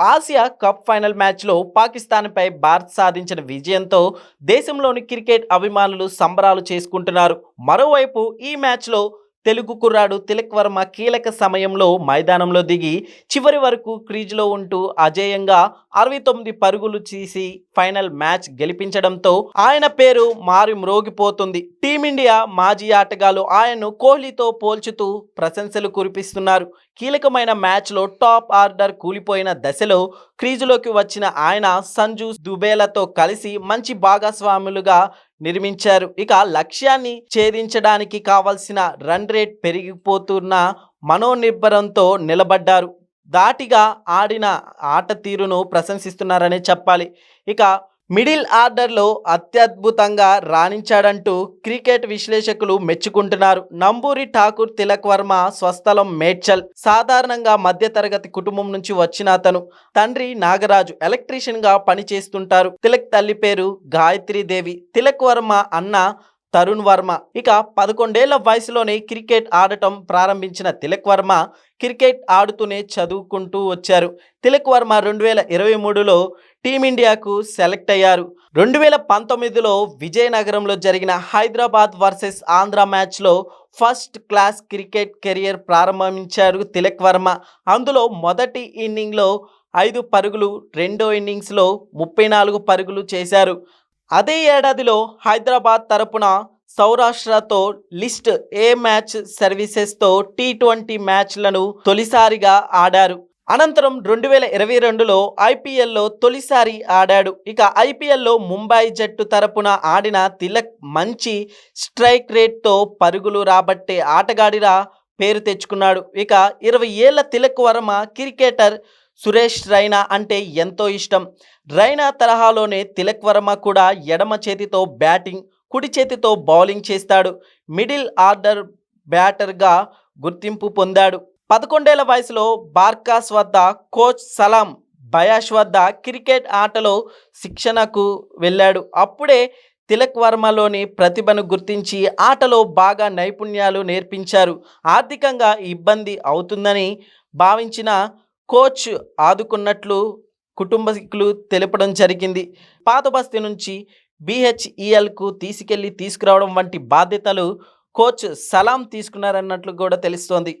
Asia cup final మ్యాచ్లో పాకిస్తాన్పై భారత్ సాధించిన విజయంతో దేశంలోని క్రికెట్ అభిమానులు సంబరాలు చేసుకుంటున్నారు. మరోవైపు ఈ మ్యాచ్లో తెలుగు కుర్రాడు తిలక్ వర్మ కీలక సమయంలో మైదానంలో దిగి చివరి వరకు క్రీజ్లో ఉంటూ అజేయంగా అరవై తొమ్మిది పరుగులు చేసి ఫైనల్ మ్యాచ్ గెలిపించడంతో ఆయన పేరు మారి మ్రోగిపోతుంది. టీమిండియా మాజీ ఆటగాళ్ళు ఆయన్ను కోహ్లీతో పోల్చుతూ ప్రశంసలు కురిపిస్తున్నారు. కీలకమైన మ్యాచ్లో టాప్ ఆర్డర్ కూలిపోయిన దశలో క్రీజులోకి వచ్చిన ఆయన సంజు దుబేలతో కలిసి మంచి భాగస్వాములుగా నిర్మించారు. ఇక లక్ష్యాన్ని ఛేదించడానికి కావలసిన రన్ రేట్ పెరిగిపోతున్న మనోనిర్భరంతో నిలబడ్డారు. దాటిగా ఆడిన ఆట తీరును ప్రశంసిస్తున్నారనే చెప్పాలి. ఇక మిడిల్ ఆర్డర్లో అత్యద్భుతంగా రాణించాడంటూ క్రికెట్ విశ్లేషకులు మెచ్చుకుంటున్నారు. నంబూరి ఠాకూర్ తిలక్ వర్మ స్వస్థలం మేడ్చల్ సాధారణంగా మధ్యతరగతి కుటుంబం నుంచి వచ్చిన అతను. తండ్రి నాగరాజు ఎలక్ట్రీషియన్గా పనిచేస్తుంటారు. తిలక్ తల్లి పేరు గాయత్రీదేవి. తిలక్ వర్మ అన్న తరుణ్ వర్మ. ఇక పదకొండేళ్ళ వయసులోనే క్రికెట్ ఆడటం ప్రారంభించిన తిలక్ వర్మ క్రికెట్ ఆడుతూనే చదువుకుంటూ వచ్చారు. తిలక్ వర్మ రెండు వేల ఇరవై మూడులో టీమిండియాకు సెలెక్ట్ అయ్యారు. రెండు వేల పంతొమ్మిదిలో విజయనగరంలో జరిగిన హైదరాబాద్ వర్సెస్ ఆంధ్ర మ్యాచ్లో ఫస్ట్ క్లాస్ క్రికెట్ కెరియర్ ప్రారంభించారు తిలక్ వర్మ. అందులో మొదటి ఇన్నింగ్లో ఐదు పరుగులు రెండో ఇన్నింగ్స్లో ముప్పై నాలుగు పరుగులు చేశారు. అదే ఏడాదిలో హైదరాబాద్ తరపున సౌరాష్ట్రతో లిస్ట్ ఏ మ్యాచ్ సర్వీసెస్తో టీ ట్వంటీ మ్యాచ్లను తొలిసారిగా ఆడారు. అనంతరం రెండు వేల ఇరవై రెండులో ఐపీఎల్లో తొలిసారి ఆడాడు. ఇక ఐపీఎల్లో ముంబై జట్టు తరపున ఆడిన తిలక్ మంచి స్ట్రైక్ రేట్తో పరుగులు రాబట్టే ఆటగాడిరా పేరు తెచ్చుకున్నాడు. ఇక ఇరవై ఏళ్ళ తిలక్ వర్మ క్రికెటర్ సురేష్ రైనా అంటే ఎంతో ఇష్టం. రైనా తరహాలోనే తిలక్ వర్మ కూడా ఎడమ చేతితో బ్యాటింగ్ కుడి చేతితో బౌలింగ్ చేస్తాడు. మిడిల్ ఆర్డర్ బ్యాటర్గా గుర్తింపు పొందాడు. పదకొండేళ్ళ వయసులో బార్కాస్ వద్ద కోచ్ సలాం బయాష్ వద్ద క్రికెట్ ఆటలో శిక్షణకు వెళ్ళాడు. అప్పుడే తిలక్ వర్మలోని ప్రతిభను గుర్తించి ఆటలో బాగా నైపుణ్యాలు నేర్పించారు. ఆర్థికంగా ఇబ్బంది అవుతుందని భావించిన కోచ్ ఆదుకున్నట్లు కుటుంబకులు తెలపడం జరిగింది. పాత బస్తీ నుంచి బీహెచ్ఈఎల్కు తీసుకెళ్ళి తీసుకురావడం వంటి బాధ్యతలు కోచ్ సలాం తీసుకున్నారన్నట్లు కూడా తెలుస్తోంది.